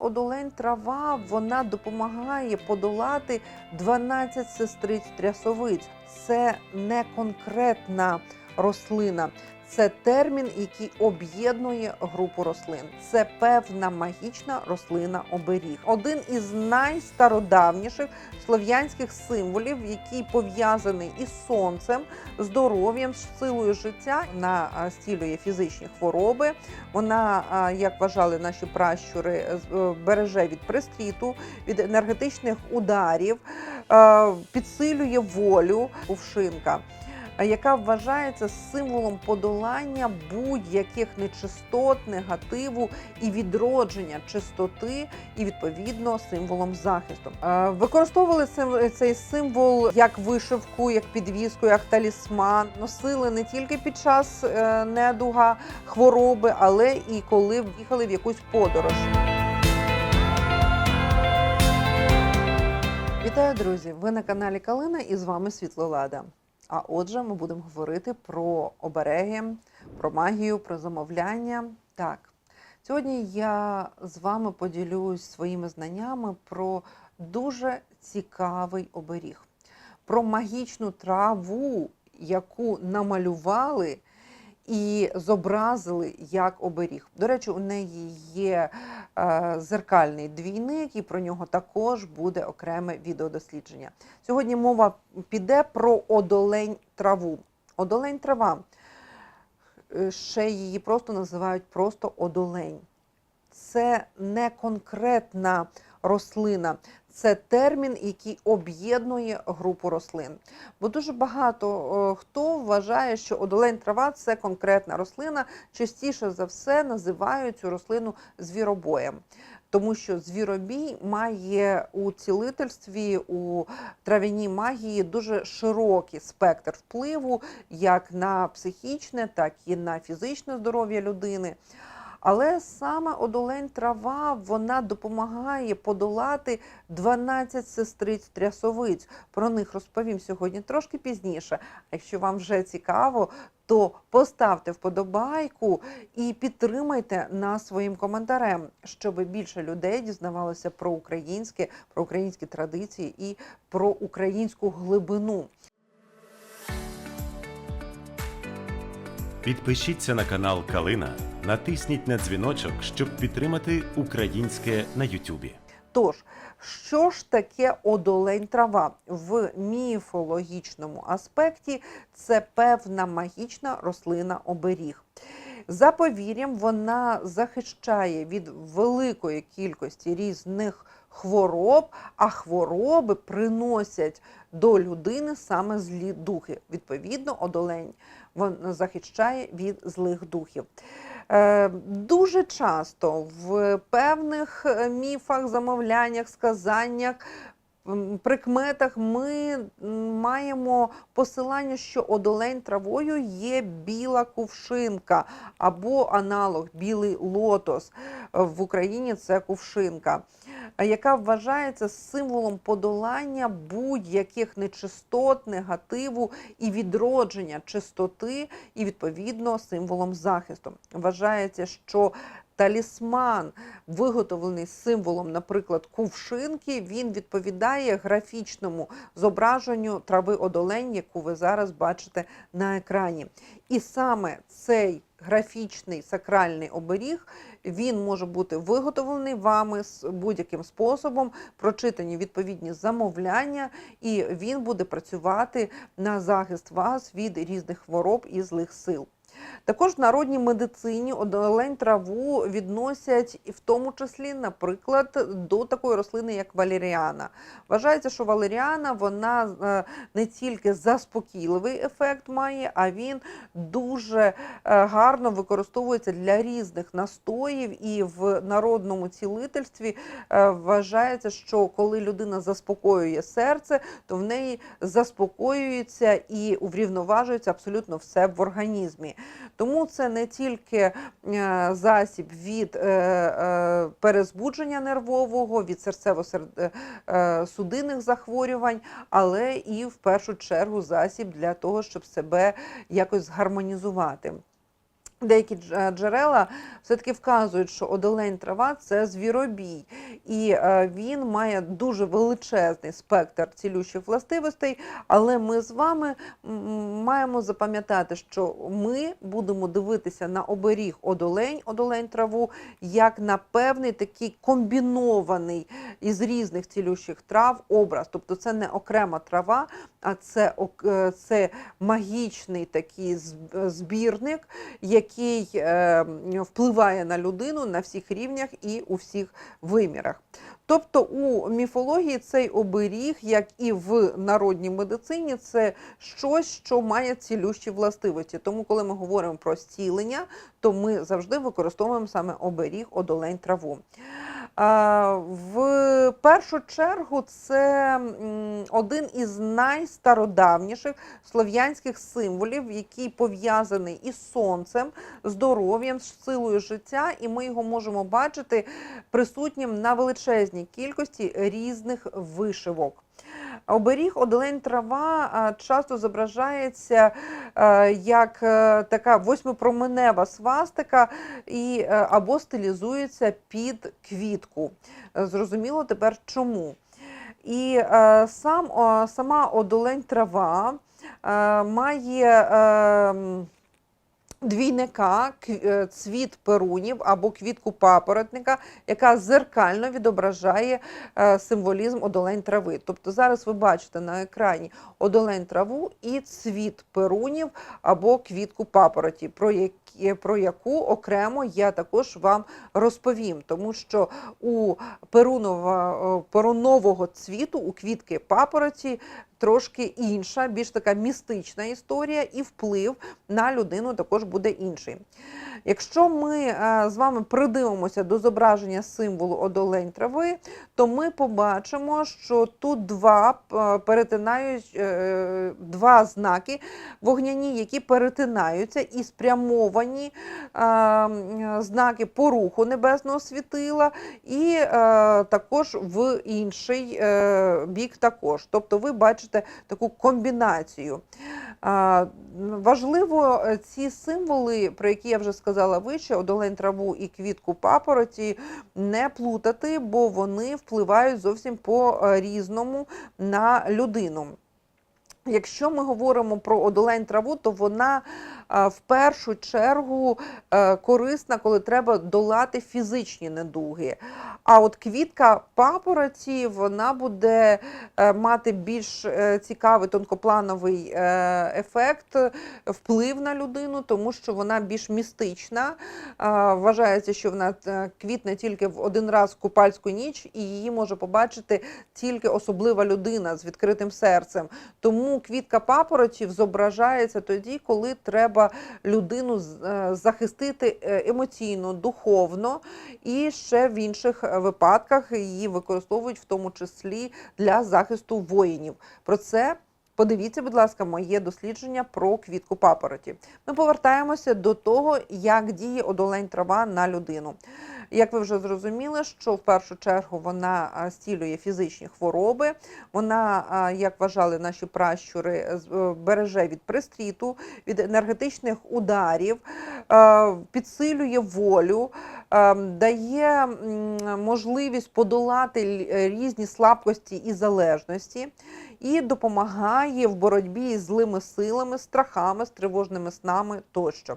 Одолень трава вона допомагає подолати 12 сестриць трясовиць. Це не конкретна рослина. Це термін, який об'єднує групу рослин. Це певна магічна рослина оберіг. Один із найстародавніших слов'янських символів, який пов'язаний із сонцем, здоров'ям, з силою життя. Вона а, зцілює фізичні хвороби. Вона, як вважали наші пращури, е, береже від пристріту, від енергетичних ударів, підсилює волю кувшинка. Яка вважається символом подолання будь-яких нечистот, негативу і відродження чистоти, і відповідно символом захисту. Використовували цей символ як вишивку, як підвіску, як талісман. Носили не тільки під час е, недуга, хвороби, але і коли їхали в якусь подорож. Вітаю, друзі! Ви на каналі Калина і з вами Світлолада. А отже, ми будемо говорити про обереги, про магію, про замовляння. Так, сьогодні я з вами поділюсь своїми знаннями про дуже цікавий оберіг, про магічну траву, яку намалювали і зобразили як оберіг. До речі, у неї є е, зеркальний двійник, і про нього також буде окреме відеодослідження. Сьогодні мова піде про одолень траву. Одолень трава. Е, Ще її просто називають просто одолень. Це не конкретна рослина, це термін, який об'єднує групу рослин. Бо дуже багато хто вважає, що одолень трава це конкретна рослина. Частіше за все називають цю рослину звіробоєм. Тому що звіробій має у цілительстві, у трав'яній магії дуже широкий спектр впливу як на психічне, так і на фізичне здоров'я людини. Але саме одолень трава вона допомагає подолати 12 сестриць трясовиць. Про них розповім сьогодні трошки пізніше. А якщо вам вже цікаво, то поставте вподобайку і підтримайте нас своїм коментарем, щоб більше людей дізнавалося про українське, про українські традиції і про українську глибину. Підпишіться на канал Калина, натисніть на дзвіночок, щоб підтримати українське на Ютубі. Тож, що ж таке одолень трава? В міфологічному аспекті це певна магічна рослина оберіг. За повір'ям, вона захищає від великої кількості різних хвороб, а хвороби приносять до людини саме злі духи. Відповідно, одолень захищає від злих духів. Е, Дуже часто в певних е, міфах, замовляннях, сказаннях, прикметах ми маємо посилання, що одолень травою є біла кувшинка або аналог білий лотос. Е, В Україні це кувшинка, яка вважається символом подолання будь-яких нечистот, негативу і відродження чистоти, і відповідно символом захисту. Вважається, що талісман, виготовлений символом, наприклад, кувшинки, він відповідає графічному зображенню трави одолень, яку ви зараз бачите на екрані. І саме цей графічний сакральний оберіг він може бути виготовлений вами з будь-яким способом, прочитані відповідні замовляння, і він буде працювати на захист вас від різних хвороб і злих сил. Також в народній медицині одолень траву відносять в тому числі, наприклад, до такої рослини, як валеріана. Вважається, що валеріана вона е, не тільки заспокійливий ефект має, а він дуже е, гарно використовується для різних настоїв. І в народному цілительстві е, вважається, що коли людина заспокоює серце, то в неї заспокоюється і врівноважується абсолютно все в організмі. Тому це не тільки е, засіб від е, е, перезбудження нервового, від серцево-судинних захворювань, але і в першу чергу засіб для того, щоб себе якось згармонізувати. Деякі е, джерела все-таки вказують, що одолень трава це звіробій, і е, він має дуже величезний спектр цілющих властивостей. Але ми з вами маємо запам'ятати, що ми будемо дивитися на оберіг одолень, одолень траву, як на певний такий комбінований із різних цілющих трав образ. Тобто це не окрема трава, а це, е, це магічний такий збірник, який е, впливає на людину на всіх рівнях і у всіх вимірах. Тобто у міфології цей оберіг, як і в народній медицині, це щось, що має цілющі властивості. Тому, коли ми говоримо про зцілення, то ми завжди використовуємо саме оберіг одолень траву. В першу чергу це один із найстародавніших слов'янських символів, який пов'язаний із сонцем, здоров'ям, силою життя, і ми його можемо бачити присутнім на величезній кількості різних вишивок. Оберіг одолень трава часто зображається е, як е, така восьмипроменева свастика і, е, або стилізується під квітку. Зрозуміло тепер чому. І сам, сама одолень трава має двійника, е, цвіт перунів або квітку папоротника, яка зеркально відображає е, символізм одолень трави. Тобто зараз ви бачите на екрані одолень траву і цвіт перунів або квітку папороті, про, які, про яку окремо я також вам розповім, тому що у перунова, е, перунового цвіту, у квітки папороті трошки інша, більш така містична історія, і вплив на людину також буде інший. Якщо ми е, з вами придивимося до зображення символу одолень трави, то ми побачимо, що тут два е, перетинають е, два знаки вогняні, які перетинаються і спрямовані знаки по руху небесного світила, і також в інший бік також. Тобто ви бачите таку комбінацію. Важливо е, ці символи, про які я вже сказала вище, одолень траву і квітку папороті, не плутати, бо вони впливають зовсім по різному на людину. Якщо ми говоримо про одолень траву, то вона в першу чергу е, корисна, коли треба долати фізичні недуги. А от квітка папороті вона буде е, мати більш е, цікавий тонкоплановий е, ефект, вплив на людину, тому що вона більш містична. Вважається, що вона квітне тільки в один раз в купальську ніч, і її може побачити тільки особлива людина з відкритим серцем. Тому квітка папоротів зображається тоді, коли треба людину захистити емоційно, духовно, і ще в інших випадках її використовують в тому числі для захисту воїнів. Про це подивіться, будь ласка, моє дослідження про квітку папороті. Ми повертаємося до того, як діє одолень трава на людину. Як ви вже зрозуміли, що в першу чергу вона а, зцілює фізичні хвороби, вона, як вважали наші пращури, е, береже від пристріту, від енергетичних ударів, підсилює волю, дає можливість подолати різні слабкості і залежності і допомагає в боротьбі з злими силами, страхами, з тривожними снами тощо.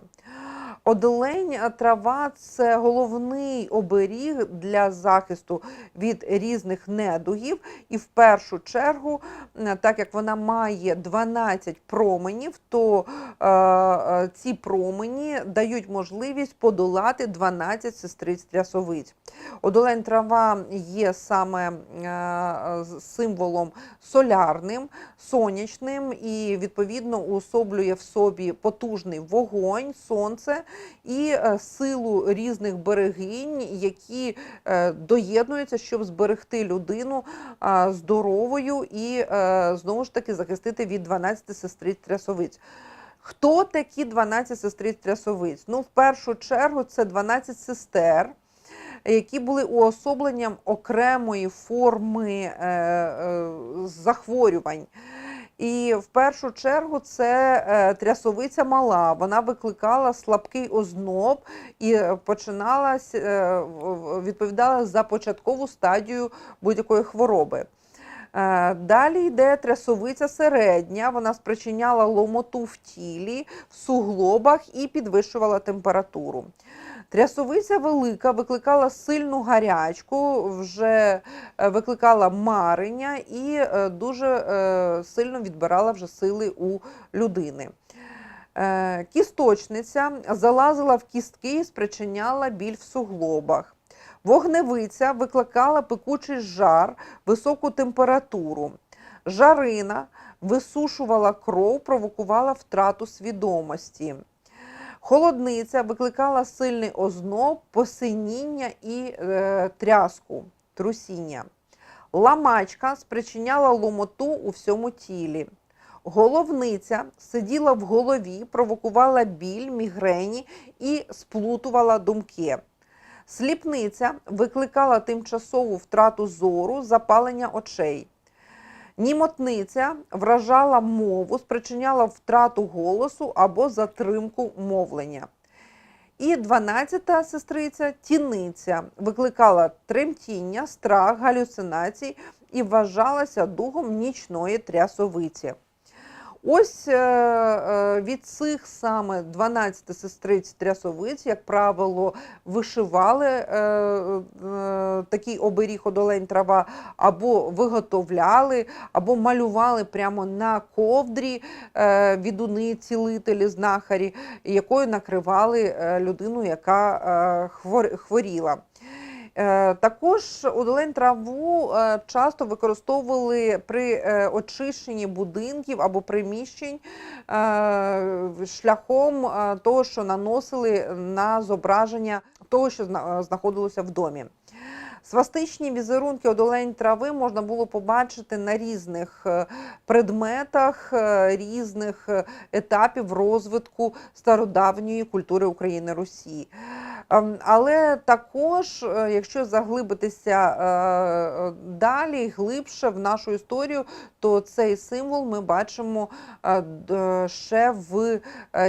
Одолень трава це головний оберіг для захисту від різних недугів, і в першу чергу, так як вона має 12 променів, то е, е, ці промені дають можливість подолати 12 сестриць трясовиць. Одолень трава є саме е, символом солярним, сонячним і відповідно уособлює в собі потужний вогонь, сонце і е, силу різних берегинь, які е, доєднуються, щоб зберегти людину здоровою і е, знову ж таки захистити від 12 сестриць трясовиць. Хто такі 12 сестриць трясовиць? Ну, в першу чергу, це 12 сестер, які були уособленням окремої форми захворювань. І в першу чергу це е, трясовиця мала. Вона викликала слабкий озноб і починалась, е, відповідала за початкову стадію будь-якої хвороби. Е, Далі йде трясовиця середня, вона спричиняла ломоту в тілі, в суглобах і підвищувала температуру. Трясовиця велика викликала сильну гарячку, вже е, викликала марення і е, дуже е, сильно відбирала вже сили у людини. Кісточниця залазила в кістки і спричиняла біль в суглобах. Вогневиця викликала пекучий жар, високу температуру. Жарина висушувала кров, провокувала втрату свідомості. Холодниця викликала сильний озноб, посиніння і е, тряску, трусіння. Ламачка спричиняла ломоту у всьому тілі. Головниця сиділа в голові, провокувала біль, мігрені і сплутувала думки. Сліпниця викликала тимчасову втрату зору, запалення очей. Німотниця вражала мову, спричиняла втрату голосу або затримку мовлення. І 12-та сестриця тіниця викликала тремтіння, страх, галюцинації і вважалася духом нічної трясовиці. Ось е, е, від цих саме 12 сестриць трясовиць, як правило, вишивали е, такий оберіг одолень трава, або виготовляли, або малювали прямо на ковдрі відуни, цілителі, знахарі, якою накривали людину, яка хворіла. Е, Також удалень траву е, часто використовували при е, очищенні будинків або приміщень шляхом того, що наносили на зображення того, що знаходилося в домі. Свастичні візерунки одолень трави можна було побачити на різних предметах, різних етапів розвитку стародавньої культури України Русі. Ем, Але також, е, якщо заглибитися е, е, далі, глибше в нашу історію, то цей символ ми бачимо ще в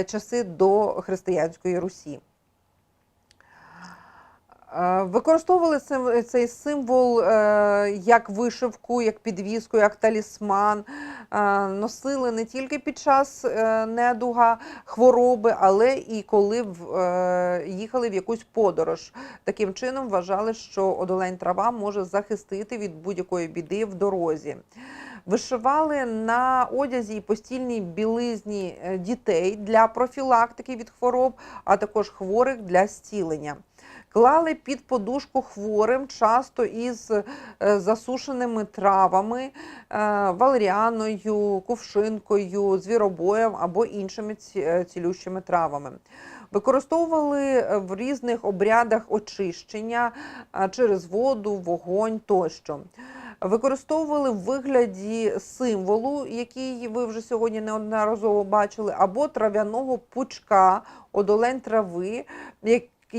часи до християнської Русі. Е, Використовували цей символ е, як вишивку, як підвіску, як талісман. Е, Носили не тільки під час недуга, хвороби, але і коли їхали в якусь подорож. Таким чином вважали, що одолень трава може захистити від будь-якої біди в дорозі. Вишивали на одязі і постільній білизні дітей для профілактики від хвороб, а також хворих для зцілення. Клали під подушку хворим, часто із е, засушеними травами, е, валеріаною, кувшинкою, звіробоєм або іншими е, цілющими травами. Використовували в різних обрядах очищення через воду, вогонь тощо. Використовували в вигляді символу, який ви вже сьогодні неодноразово бачили, або трав'яного пучка, одолень трави,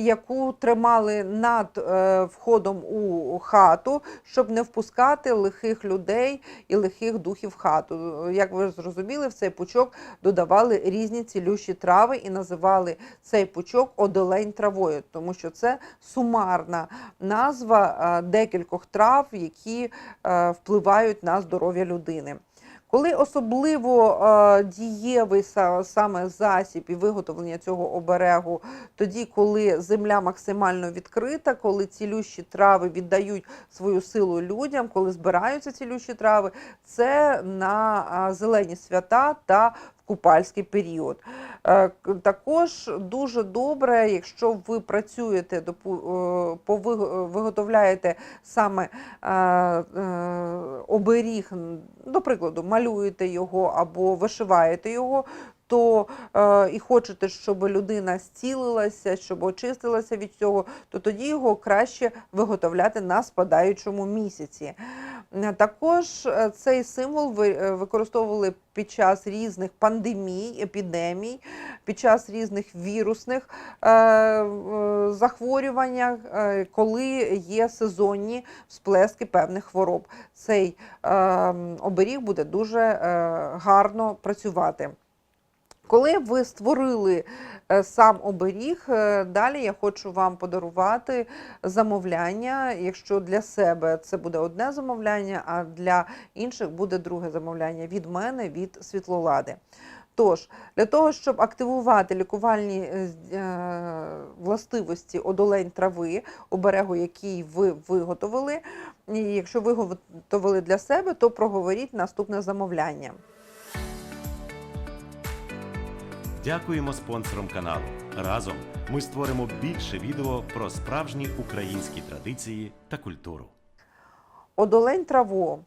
яку тримали над е, входом у хату, щоб не впускати лихих людей і лихих духів в хату. Як ви зрозуміли, в цей пучок додавали різні цілющі трави і називали цей пучок одолень травою, тому що це сумарна назва е, декількох трав, які е, впливають на здоров'я людини. Коли особливо дієвий са- саме засіб і виготовлення цього оберегу, тоді, коли земля максимально відкрита, коли цілющі трави віддають свою силу людям, коли збираються цілющі трави, це на зелені свята та купальський період. Е, Також дуже добре, якщо ви працюєте, е, виготовляєте саме е, оберіг, до прикладу, малюєте його або вишиваєте його, то е, і хочете, щоб людина зцілилася, щоб очистилася від цього, то тоді його краще виготовляти на спадаючому місяці. Е, Також е, цей символ е, використовували під час різних пандемій, епідемій, під час різних вірусних захворювань, коли є сезонні всплески певних хвороб. Цей е, оберіг буде дуже гарно працювати. Коли ви створили е, сам оберіг, е, далі я хочу вам подарувати замовляння. Якщо для себе це буде одне замовляння, а для інших буде друге замовляння від мене, від світлолади. Тож, для того, щоб активувати лікувальні е, властивості одолень трави, оберегу, який ви виготовили, якщо виготовили для себе, то проговоріть наступне замовляння. Дякуємо спонсорам каналу. Разом ми створимо більше відео про справжні українські традиції та культуру. Одолень траво,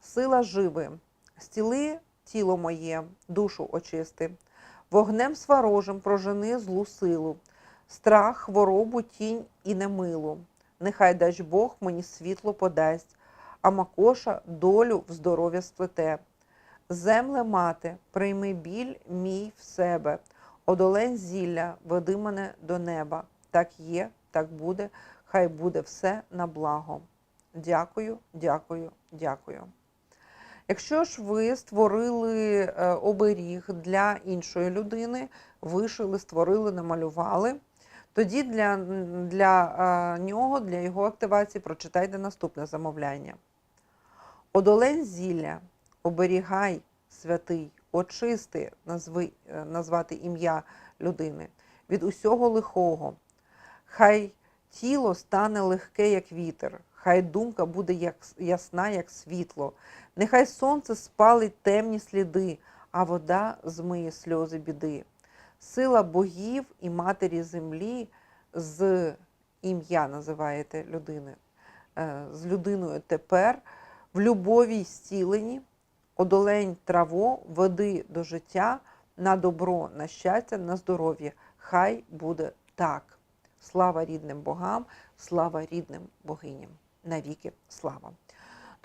сила живи, стіли тіло моє, душу очисти, вогнем сварожим прожени злу силу, страх, хворобу, тінь і немилу. Нехай дасть Бог мені світло подасть, а макоша долю в здоров'я сплете. Земле мати, прийми біль мій в себе, одолень зілля, веди мене до неба. Так є, так буде, хай буде все на благо. Дякую, дякую, дякую. Якщо ж ви створили е, оберіг для іншої людини, вишили, створили, намалювали, тоді для, для е, нього, для його активації прочитайте наступне замовляння. Одолень зілля, оберігай, святий, очисти, назви, е, назвати ім'я людини від усього лихого. Хай тіло стане легке, як вітер, хай думка буде як, ясна, як світло. Нехай сонце спалить темні сліди, а вода змиє сльози біди. Сила богів і матері землі з ім'я називаєте людини, е, з людиною тепер в любові й зціленні, одолень траво, веди до життя, на добро, на щастя, на здоров'я. Хай буде так. Слава рідним богам, слава рідним богиням. Навіки слава.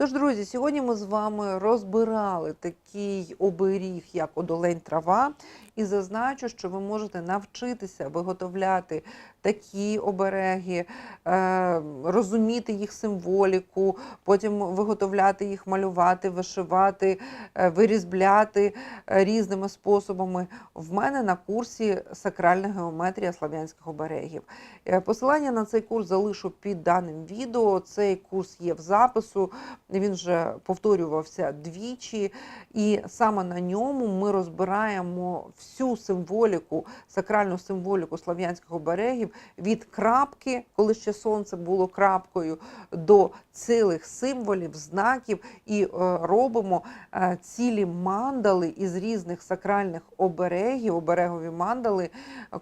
Тож, друзі, сьогодні ми з вами розбирали такий оберіг, як одолень трава, і зазначу, що ви можете навчитися виготовляти такі обереги, е, розуміти їх символіку, потім виготовляти їх, малювати, вишивати, е, вирізбляти е, різними способами. В мене на курсі сакральна геометрія слав'янських оберегів. Посилання на цей курс залишу під даним відео. Цей курс є в запису. Він вже повторювався двічі, і саме на ньому ми розбираємо всю символіку, сакральну символіку слав'янських оберегів від крапки, коли ще сонце було крапкою, до цілих символів, знаків, і е, робимо е, цілі мандали із різних сакральних оберегів, оберегові мандали,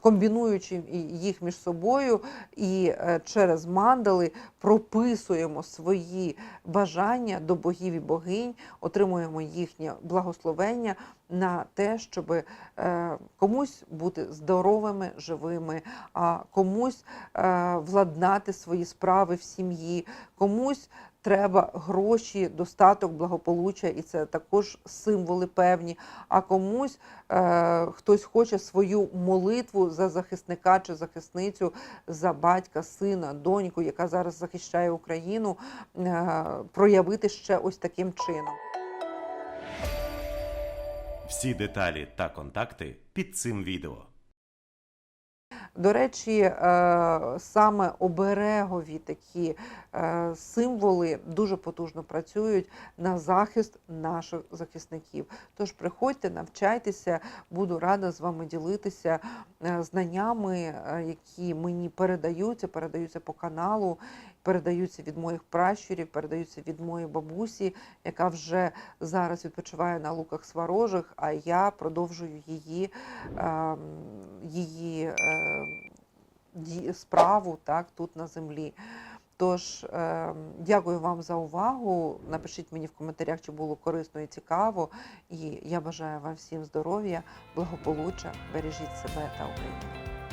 комбінуючи їх між собою, і е, через мандали прописуємо свої бажання до богів і богинь, отримуємо їхнє благословення на те, щоб е, комусь бути здоровими, живими, а комусь е, владнати свої справи в сім'ї, комусь треба гроші, достаток, благополуччя, і це також символи певні. А комусь е, хтось хоче свою молитву за захисника чи захисницю, за батька, сина, доньку, яка зараз захищає Україну, е, проявити ще ось таким чином. Всі деталі та контакти під цим відео. До речі, е, саме оберегові такі е, символи дуже потужно працюють на захист наших захисників. Тож приходьте, навчайтеся, буду рада з вами ділитися е, знаннями, які мені передаються, передаються по каналу, передаються від моїх пращурів, передаються від моєї бабусі, яка вже зараз відпочиває на луках сварожих, а я продовжую її, е, її е, справу так, тут на землі. Тож е, дякую вам за увагу. Напишіть мені в коментарях, чи було корисно і цікаво. І я бажаю вам всім здоров'я, благополуччя, бережіть себе та Україну.